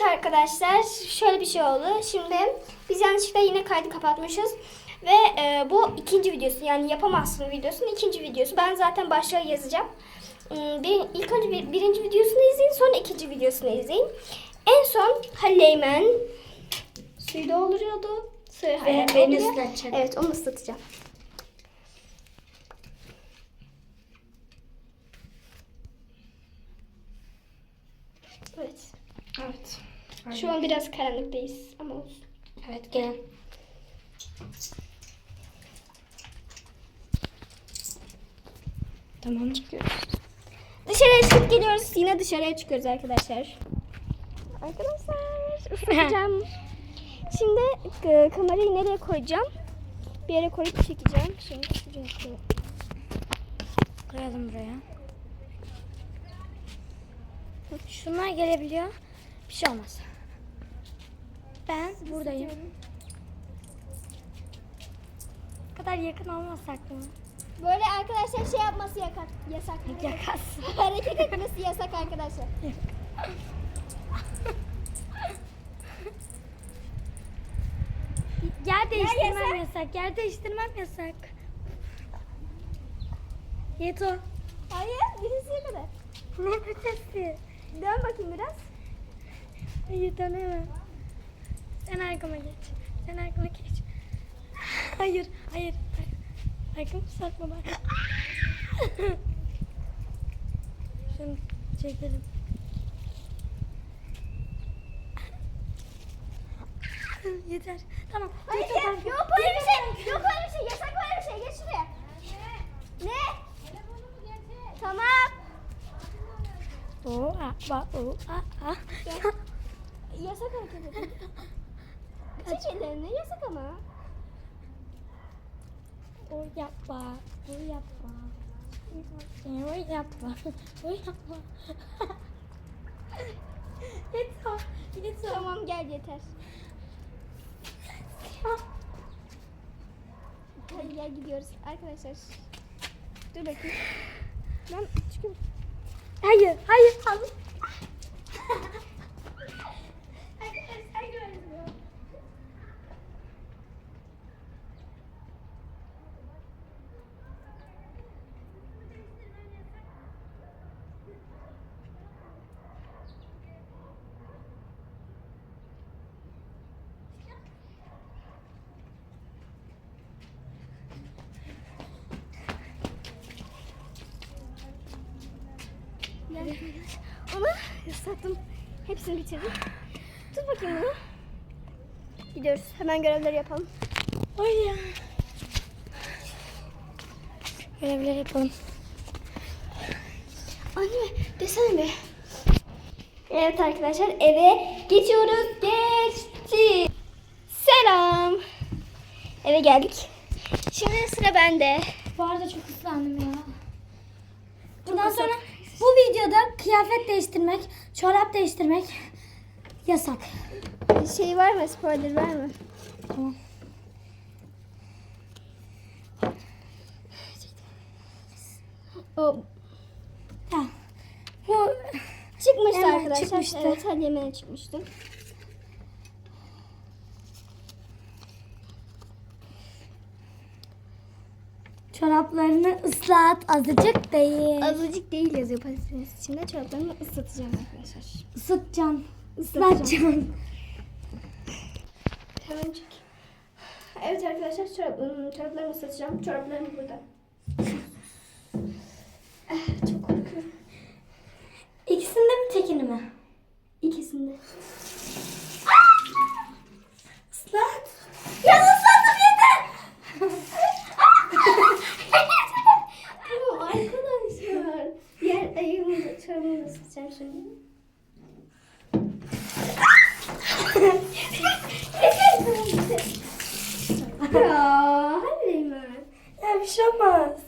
Evet arkadaşlar şöyle bir şey oldu. Şimdi biz yanlışlıkla yine kaydı kapatmışız. Ve e, bu ikinci videosu yani yapamazsın videosunun ikinci videosu. Ben zaten başlığa yazacağım. Hmm, Bir, ilk önce bir, birinci videosunu izleyin sonra ikinci videosunu izleyin. En son Halil Eymen suyu dolduruyordu. Suyu Halil beni ıslatacak. Evet onu ıslatacağım. Evet. Evet. Şu an biraz karanlıktayız ama olsun. Evet gel. Tamam çıkıyoruz. Dışarıya çıkıp geliyoruz. Yine dışarıya çıkıyoruz arkadaşlar. Arkadaşlar ısıtacağım. Şimdi e, kamerayı nereye koyacağım? Bir yere koyup çekeceğim. Şimdi şuraya Koyalım buraya. Şunlar gelebiliyor. Bir şey olmaz. Ben buradayım. Bu kadar yakın olmasak mı? Böyle arkadaşlar şey yapması yasak. Yasak. Yakas. Hareket etmesi yasak arkadaşlar. Yer değiştirmem yasak? yasak. Yer değiştirmem yasak. Yeto. Hayır birisi kadar. Ne ötesi? Dön bakayım biraz. Hayır dönemem. Sen arkama geç. Sen arkama geç. Hayır, hayır. Arkamı sarkma bak. Şunu çekelim. Yeter. Tamam. Hayır Yeter, arka- yok öyle bir şey. Yok öyle bir şey. Yasak öyle bir şey. Geç şuraya. Ne? Tamam. Oo, a, ba, o, a, a. Yasak hareket edin. Çek ellerini. Yasak ama. O yapma. O yapma. O yapma. O yapma. Yeter. Yeter. Tamam gel yeter. Hadi gel gidiyoruz arkadaşlar. Dur bakayım. Ben çıkıyorum. Hayır, hayır. Al. Onu ıslattım. Hepsini bitirdim. Tut bakayım bunu. Gidiyoruz. Hemen görevleri yapalım. Ay ya. Görevleri yapalım. Anne desene be. Evet arkadaşlar eve geçiyoruz. Geçti. Selam. Eve geldik. Şimdi sıra bende. Bu arada çok ıslandım ya. Bundan sonra bu videoda kıyafet değiştirmek, çorap değiştirmek yasak. Şey var mı? Spoiler var mı? Tamam. O Ha. Bu çıkmıştı Hemen arkadaşlar. çıkmıştı. Evet hadi yemeğe çıkmıştı. Çoraplarını ıslat azıcık değil. Azıcık değil yazıyor patates içinde. Çoraplarımı ıslatacağım arkadaşlar. Isıtacaksın. Islatacağım. Islatacaksın. Hemen çek. Evet arkadaşlar çorap, ım, çoraplarımı ıslatacağım. Çoraplarım burada. Ah, Çok korkuyorum. İkisinde mi tekini mi? İkisinde. Islat. Ya ıslattım yeter. tamam arkadaşlar. Diğer ayağımı da çorabımı da ıslatacağım şimdi. ya hadi mi? Ya bir şey olmaz.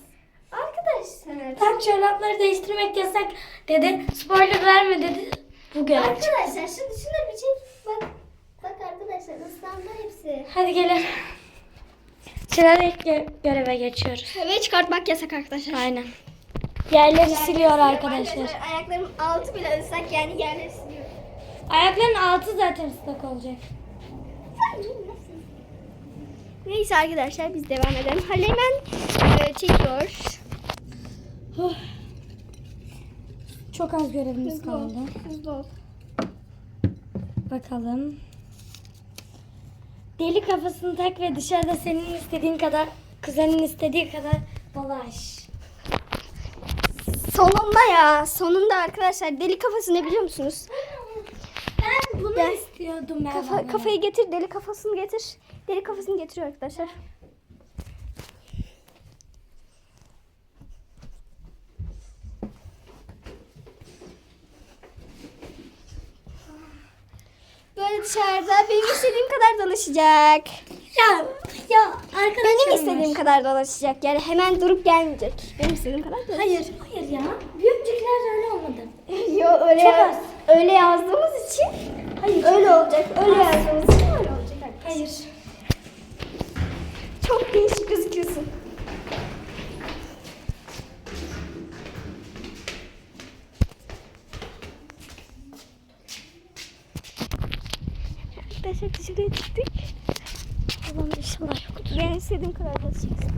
Arkadaşlar. Tam çorapları değiştirmek yasak dedi. Spoiler verme dedi. Bu gerçek. Arkadaşlar şunu şuna bir çek. Bak. Bak arkadaşlar ıslandı hepsi. Hadi gelin. Gö- göreve geçiyoruz. Ve çıkartmak yasak arkadaşlar. Aynen. Yerleri siliyor arkadaşlar. Ayaklarım altı bile ıslak yani yerleri siliyor. Ayakların altı zaten ıslak olacak. Neyse arkadaşlar biz devam edelim. Halil hemen e, çekiyor. Huh. Çok az görevimiz Hızlı ol. kaldı. Hızlı ol. Bakalım. Deli kafasını tak ve dışarıda senin istediğin kadar, kuzenin istediği kadar dolaş. Sonunda ya. Sonunda arkadaşlar deli kafası ne biliyor musunuz? Ben bunu Gel. istiyordum ben. Kafa, bana. kafayı getir, deli kafasını getir. Deli kafasını getiriyor arkadaşlar. Böyle dışarıda benim istediğim kadar dolaşacak. Ya, ya arkadaşlar. Benim istediğim kadar dolaşacak. Yani hemen durup gelmeyecek. Benim istediğim kadar dolaşacak. Hayır, hayır ya. Büyükçükler öyle olmadı. Yo öyle Çok ya- az. öyle yazdığımız için Hayır. öyle olacak. Öyle yazdığımız için öyle olacak. arkadaşlar. Hayır. Çok değişik gözüküyorsun. Arkadaşlar dışarıya çıktık. Babam inşallah yoktur. Ben istediğim kadar dolaşacaksın.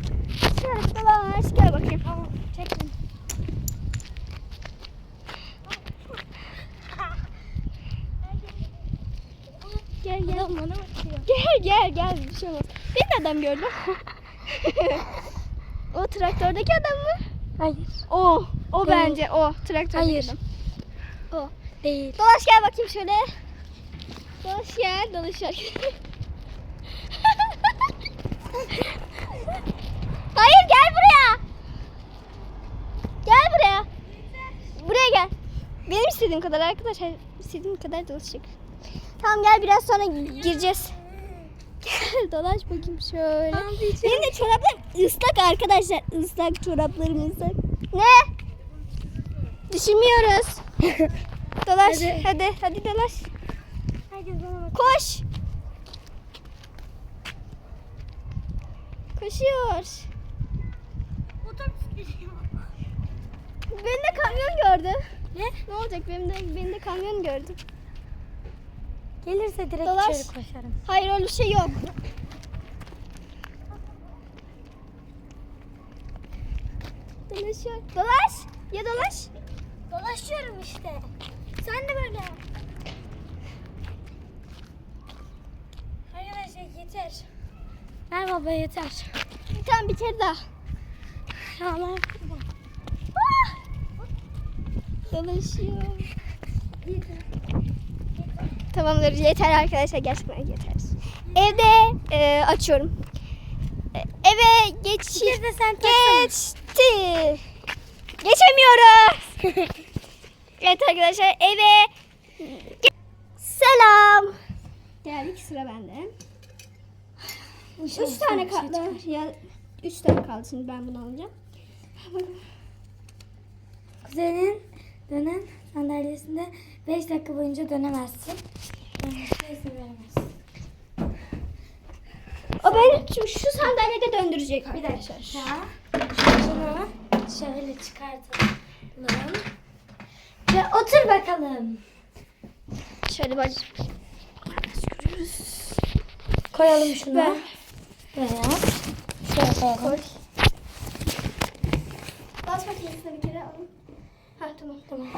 Şöyle dolaş gel bakayım. Tamam, çektim. Gel gel. bakıyor. Gel gel gel bir şey olmaz. Bir adam gördüm. o traktördeki adam mı? Hayır. O. O Değil. bence o. Traktördeki Hayır. adam. O. Değil. Dolaş gel bakayım şöyle. Dolaş gel, dolaş gel. Hayır gel buraya. Gel buraya. Buraya gel. Benim istediğim kadar arkadaşlar. istediğim kadar dolaşacak. Tamam gel biraz sonra gireceğiz. Gel dolaş bakayım şöyle. Benim de çoraplarım ıslak arkadaşlar. Islak çoraplarım ıslak. Ne? Düşünmüyoruz. Dolaş. Hadi. Hadi. Hadi, dolaş. Koş. Koşuyor. Beni de kamyon gördü. Ne? Ne olacak? Benim de, beni de kamyon gördü. Gelirse direkt Dolaş. içeri koşarım. Hayır öyle şey yok. Dolaşıyor. Dolaş. Ya dolaş. Dolaşıyorum işte. Sen de böyle. Arkadaşlar yeter. Ver baba yeter. Tamam bir kere daha. Ama Ah! Dolaşıyor. Tamamdır yeter arkadaşlar gerçekten yeter. Evde e, açıyorum. E, eve geç Bir kez de sen taksana. geçti. Geçemiyoruz. evet arkadaşlar eve ge- selam. Geldik sıra bende. Üç tane kaldı. Ya üç tane kaldı şimdi ben bunu alacağım. Kuzenin dönen sandalyesinde 5 dakika boyunca dönemezsin. İzin veremezsin. O beni şu, şu sandalyede döndürecek arkadaşlar. Ya şunu şöyle çıkartalım. Ve otur bakalım. Şöyle bak. Koyalım şunu. Ver. Buraya. Şöyle koyalım. Koy. Bas makinesine bir kere alın. Ha tamam. Tamam.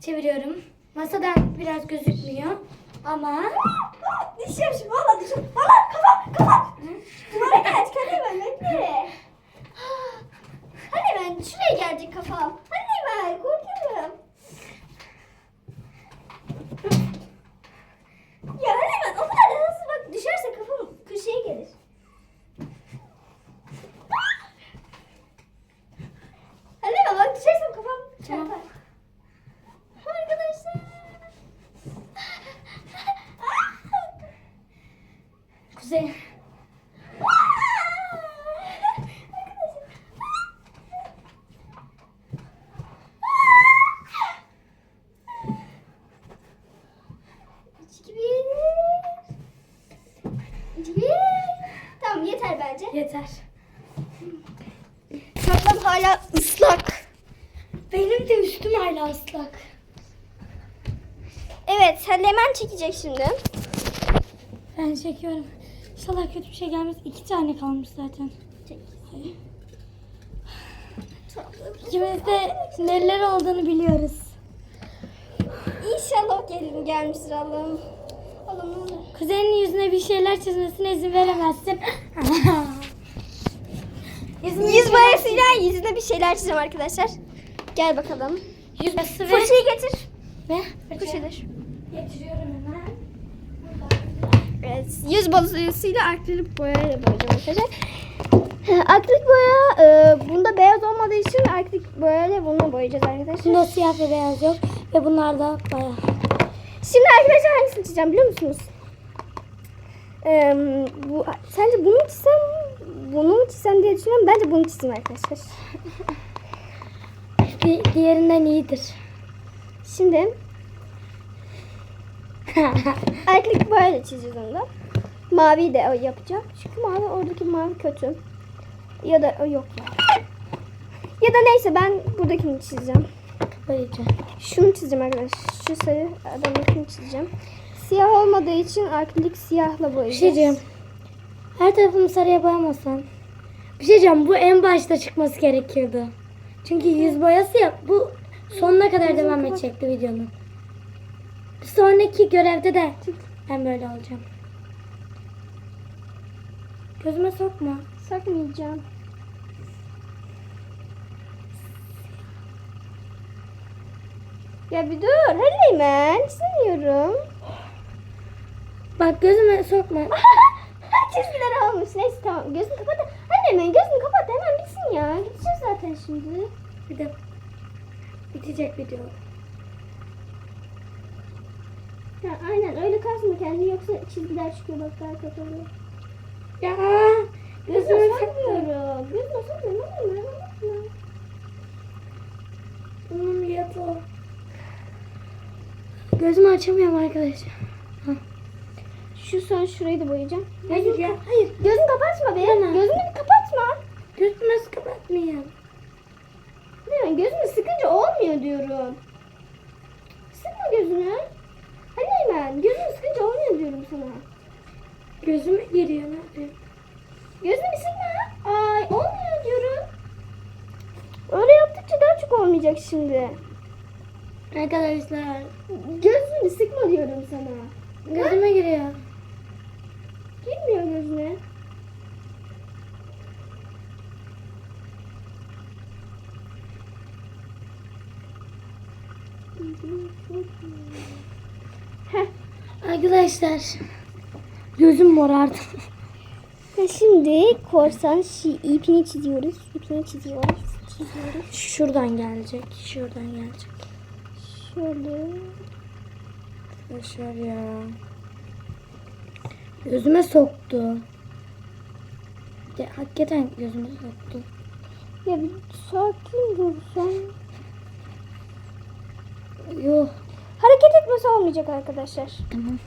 Çeviriyorum. Masadan biraz gözükmüyor. Ama Düşüyorum şimdi valla düşüyorum. Valla kafam kafam. Duvara geç hadi ben bekle. Hadi ben şuraya gelecek kafam. Hadi ben korkuyorum. Ya hadi ben o kadar da hızlı bak düşerse kafam köşeye gelir. Hadi ben bak düşersem kafam çarpar. Arkadaşlar. Kuzey. Üç, iki, bir. İki, bir. Tamam yeter bence. Yeter. Çoraplarım hala ıslak. Benim de üstüm hala ıslak. Evet Leman çekecek şimdi. Ben çekiyorum. İnşallah kötü bir şey gelmez. İki tane kalmış zaten. İkimiz de neler olduğunu biliyoruz. İnşallah gelin gelmiştir Allah'ım. Allah'ım. Kuzenin yüzüne bir şeyler çizmesine izin veremezsin. Yüzüne Yüz boyasıyla yüzüne bir şeyler çizeceğim arkadaşlar. Gel bakalım. yüz boyası ve... Fırçayı getir. ve Fırçadır. Getiriyorum hemen. Evet, yüz boyasıyla akrilik boyayla boyayacağım arkadaşlar. Akrilik boya, e, bunda beyaz olmadığı için akrilik boyayla bunu boyayacağız arkadaşlar. Bunda siyah ve beyaz yok. Ve bunlar da bayağı. Şimdi arkadaşlar hangisini çizeceğim biliyor musunuz? Ee, bu, sence bunu mu çizsem, bunu mu çizsem diye düşünüyorum. Bence bunu çizeyim arkadaşlar. Di- diğerinden iyidir. Şimdi akrilik boyayla çizeceğiz onu da. Mavi de yapacağım. Çünkü mavi oradaki mavi kötü. Ya da o yok ya. Ya da neyse ben buradakini çizeceğim. Böylece. Şunu çizeceğim arkadaşlar. Şu sarı adamınkini çizeceğim. Siyah olmadığı için akrilik siyahla boyayacağız. Bir şey diyeceğim. Her tarafını sarıya boyamasan. Bir şey diyeceğim. Bu en başta çıkması gerekiyordu. Çünkü yüz boyası ya. Bu sonuna kadar devam edecekti videonun. Bir sonraki görevde de ben böyle olacağım. Gözüme sokma. Sakmayacağım. Ya bir dur. Hadi ben çizemiyorum. Bak gözüme sokma. Çizgiler olmuş. Neyse tamam. Gözünü kapat. Hadi hemen gözünü kapat. Hemen bitsin ya. Gideceğiz zaten şimdi. Bir de bitecek video. Ya aynen öyle kasma kendini yoksa çizgiler çıkıyor bak daha kötü oluyor. Ya gözüme sokmuyorum. Gözüne sokmuyorum. Hadi ben bakma. Hmm, yat o. Gözümü açamıyorum arkadaşlar. Şu son şurayı da boyayacağım. Hayır Gözünü ya, hayır. Gözünü kapatma be. Tamam. Gözünü kapatma. Gözümü nasıl kapatmayayım? Ne yani gözünü sıkınca olmuyor diyorum. Sıkma gözünü. Hadi hemen. Gözünü sıkınca sana. Gözüme giriyor ne yapayım? Gözünü sıkma. Ay olmuyor diyorum. Öyle yaptıkça daha çok olmayacak şimdi. Arkadaşlar Gözünü sıkma diyorum sana. gözüme giriyor. Girmiyor gözüne. Heh. Arkadaşlar gözüm morardı. Şimdi korsan şi, ipini çiziyoruz. İpini çiziyoruz. Çiziyoruz. Şuradan gelecek. Şuradan gelecek. Şöyle. Arkadaşlar ya. Gözüme soktu. Ya, hakikaten gözüme soktu. Ya bir sakin dursan. Yuh. Hareket etmesi olmayacak arkadaşlar. Tamam.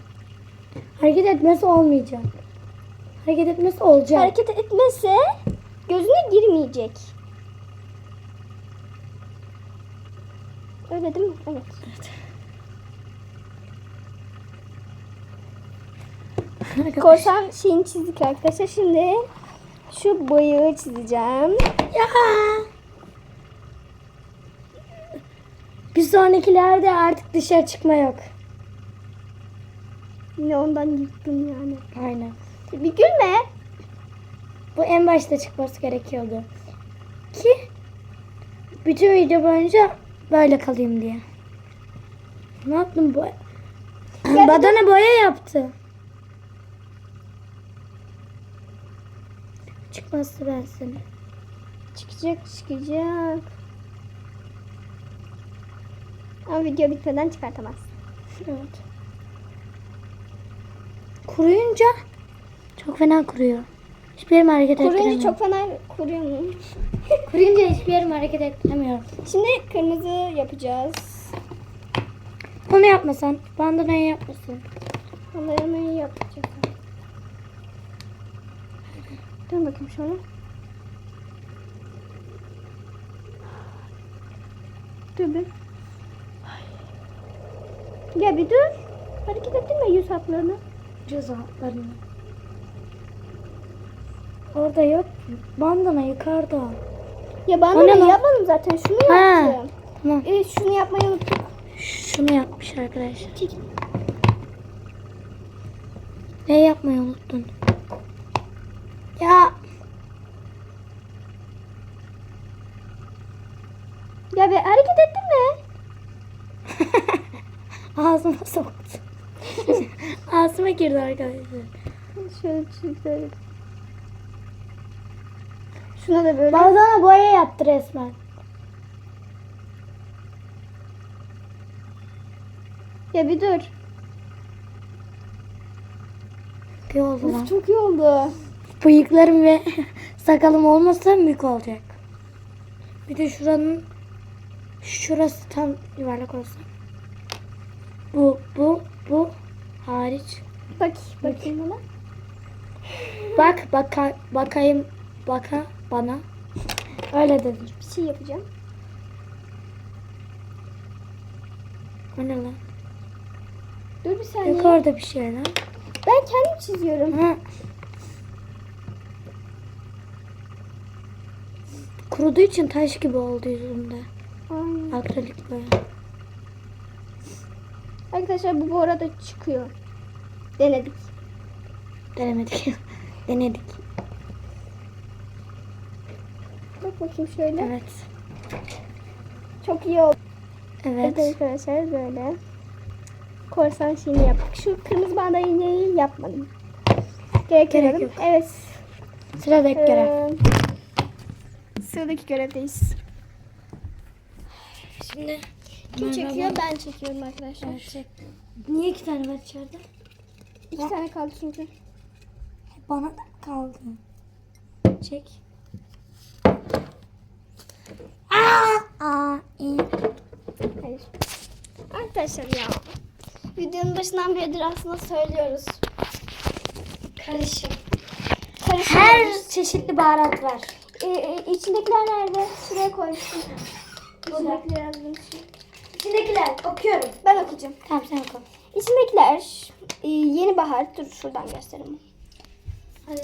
Hareket etmesi olmayacak. Hareket etmesi olacak. Hareket etmese gözüne girmeyecek. Öyle değil mi? Evet. Korsan şeyini çizdik arkadaşlar. Şimdi şu bıyığı çizeceğim. Ya. Bir sonrakilerde artık dışarı çıkma yok. Yine ondan yıktım yani. Aynen. Bir gülme. Bu en başta çıkması gerekiyordu. Ki bütün video boyunca böyle kalayım diye. Ne yaptım bu? Badana boya yaptı. Çıkmazsa ben seni. Çıkacak çıkacak. Ama video bitmeden çıkartamaz. Evet. Kuruyunca çok fena kuruyor. Hiçbir yerim hareket Kuruyunca çok fena kuruyor mu? Kuruyunca hiçbir yerim hareket ettiremiyorum. Şimdi kırmızı yapacağız. Onu yapmasan. Bandanayı yapmasın. Onları yapacağız. Dön bakayım şöyle. Dur bir. Ya bir dur. Hareket ettirme yüz hatlarını. Göz altlarını. Orada yok. Bandana yukarıda. Ya lan? yapmadım zaten. Şunu Ha. yaptım. Tamam. Evet şunu yapmayı unuttum. Şunu yapmış arkadaşlar. Çekil. Ne yapmayı unuttun? Ya bir hareket ettirme. Ağzıma soktu. ağzıma girdi arkadaşlar. Şöyle bir şey. Şuna da böyle. Bandana boya yaptı resmen. Ya bir dur. Bir oldu lan. Çok iyi oldu. Bıyıklarım ve sakalım olmasa mük olacak. Bir de şuranın şurası tam yuvarlak olsa. Bu, bu, bu hariç. Bak bakayım bana. Bak, baka, bakayım, baka bana. Öyle dedim. Bir şey yapacağım. O ne lan? Dur bir saniye. Yok orada bir şey lan. Ben kendim çiziyorum. Ha. Kuruduğu için taş gibi oldu yüzümde. Akrilik boya. Arkadaşlar bu bu arada çıkıyor. Denedik. Denemedik. Denedik. Bak bakayım şöyle. Evet. Çok iyi oldu. Evet. Evet arkadaşlar böyle. Korsan şeyini yaptık. Şu kırmızı bandayı yapmadım. Gerek, Gerek yok. Evet. Sıradaki görev. Ee, sıradaki görevdeyiz. Şimdi Kim çekiyor? Ben çekiyorum arkadaşlar. Niye iki tane var içeride? İki tane kaldı çünkü. Bana da kaldı. Çek. Aa, aa, iyi. Hayır. Arkadaşlar ya. Videonun başından beridir aslında söylüyoruz. Karışım. Karışık. Her çeşitli baharat var. Ee, e, içindekiler nerede? Şuraya koymuştum. İçindekiler yazdım. İçindekiler okuyorum. Ben okuyacağım. Tamam sen oku. İçindekiler e, yeni bahar. Dur şuradan göstereyim. Hadi.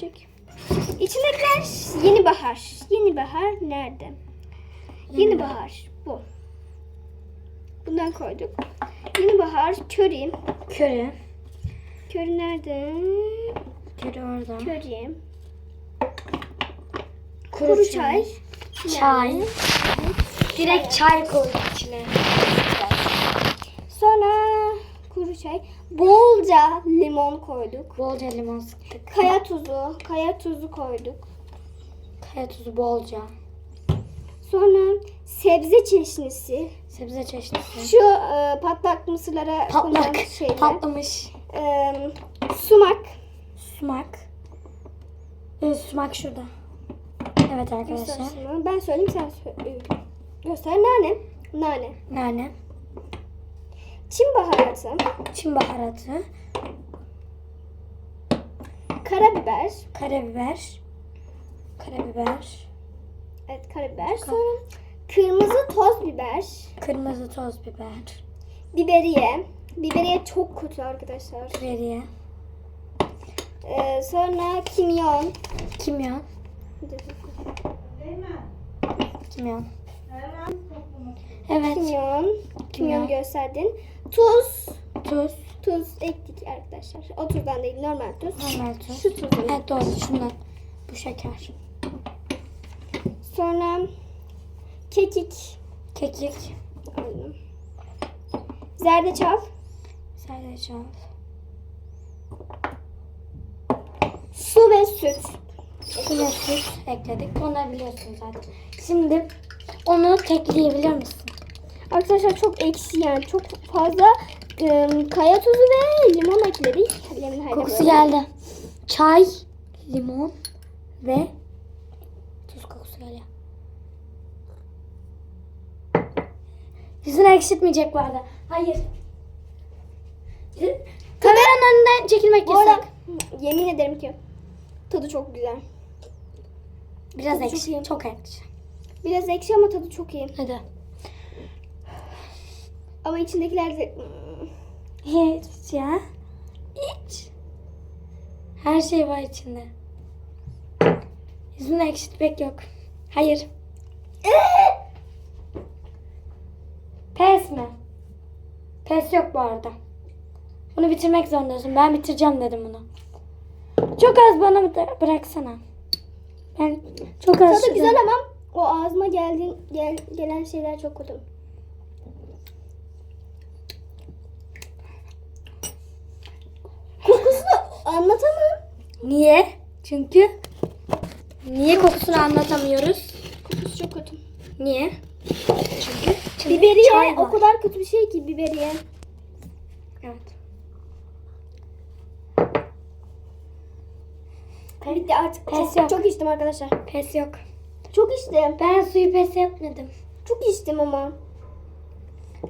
Çek. İçindekiler yeni bahar. Yeni bahar nerede? Yeni, bahar. Bu. Bundan koyduk. Yeni bahar köri. Köri. Köri nerede? Köri orada. Köri. Kuru, çay. Çay. Direkt çay koyduk içine. Sonra kuru çay. Bolca limon koyduk. Bolca limon sıktık. Kaya tuzu. Kaya tuzu koyduk. Kaya tuzu bolca. Sonra sebze çeşnisi. Sebze çeşnisi. Şu e, patlak mısırlara Patlak. şeyler. Patlamış. E, sumak. Sumak. Ee, sumak şurada. Evet arkadaşlar. Göster Ben söyleyeyim sen söyle. Göster. Nane. Nane. Nane. Çin baharatı. Çin baharatı. Karabiber. Karabiber. Karabiber. Evet karabiber. Sonra kırmızı toz biber. Kırmızı toz biber. Biberiye. Biberiye çok kötü arkadaşlar. Biberiye. Ee, sonra kimyon. Kimyon. Kimyon. Evet. Kimyon. Kimyon gösterdin. Tuz. Tuz. Tuz ekledik arkadaşlar. O tuzdan değil normal tuz. Normal tuz. Şu tuzun. Evet doğru şundan. Bu şeker. Sonra kekik. Kekik. Aynen. Zerdeçal. Zerdeçal. Su ve süt. Süt ekledik. Onları biliyorsun zaten. Şimdi onu tekleyebilir misin? Arkadaşlar çok ekşi yani çok fazla e, kaya tuzu ve limon ekledik. Haydi Kokusu böyle. geldi. Çay, limon ve tuz kokusu geliyor. Yüzünü ekşitmeyecek bu arada. Hayır. Kameranın önünden çekilmek yasak. yemin ederim ki tadı çok güzel. Biraz tadı çok ekşi. iyi. Çok ekşi. Biraz ekşi ama tadı çok iyi. Hadi. Ama içindekiler de... Hiç ya. Hiç. Her şey var içinde. Yüzünü ekşitmek yok. Hayır. Pes mi? Pes yok bu arada. Bunu bitirmek zorundasın. Ben bitireceğim dedim bunu. Çok az bana bıra- bıraksana. Ben çok az. Tadı güzel ama o ağzıma geldiğin, gel, gelen şeyler çok kötü. Kokusunu anlatamam. Niye? Çünkü niye kokusunu anlatamıyoruz? Kokusu çok kötü. Niye? Çünkü, çünkü Biberiye o kadar kötü bir şey ki biberiye. Evet. Bitti artık. Pes Çok, yok. çok içtim arkadaşlar. Pes yok. Çok içtim. Ben suyu pes yapmadım. Çok içtim ama.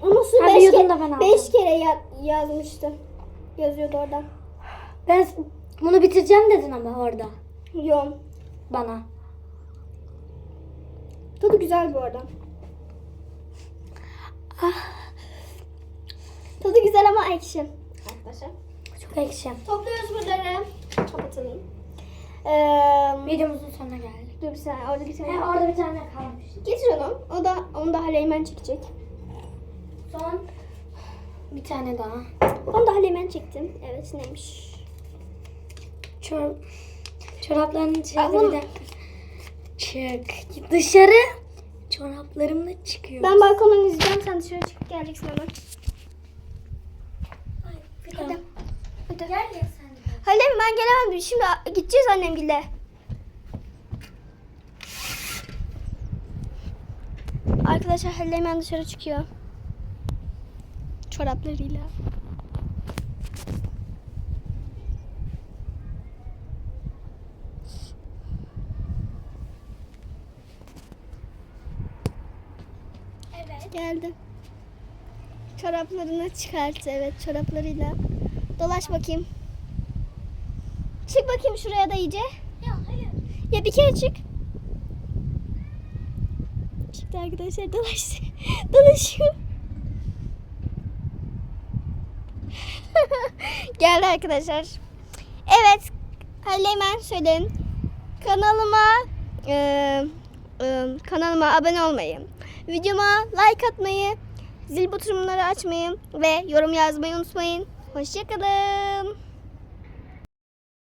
Ama su Hadi beş, kere, da ben aldım. beş kere ya- yazmıştım. Yazıyordu orada. Ben bunu bitireceğim dedin ama orada Yok. bana. Tadı güzel bu arada. Ah, Tadı güzel ama ekşi. Arkadaşlar. çok ekşi. Topluyoruz buraları. Kapatalım. Ee, Videomuzun sonuna geldik. dur bir saniye orada bir tane. He, orada bir tane kalmış. Getir onu. O da onu da Haleymen çekecek. Son bir tane daha. Onu da Haleymen çektim. Evet neymiş? Çor çoraplarının içinde Aa, bir dakika. Çık. Dışarı çoraplarımla çıkıyor. Ben balkondan izleyeceğim. Sen dışarı çıkıp geleceksin hemen. Hadi. Hadi. Gel ya sen. Halem ben gelemem. Şimdi gideceğiz annemgille. Arkadaşlar Haleymen dışarı çıkıyor. Çoraplarıyla. Evet. Geldi. Çoraplarını çıkarttı. Evet çoraplarıyla. Dolaş bakayım. Çık bakayım şuraya da iyice. Ya hayır. Ya bir kere çık. Çıktı arkadaşlar dolaştı. Dolaşıyor. Geldi arkadaşlar. Evet. Haleymen söyleyin. Kanalıma e, e, kanalıma abone olmayı, videoma like atmayı, zil butonları açmayı ve yorum yazmayı unutmayın. Hoşçakalın.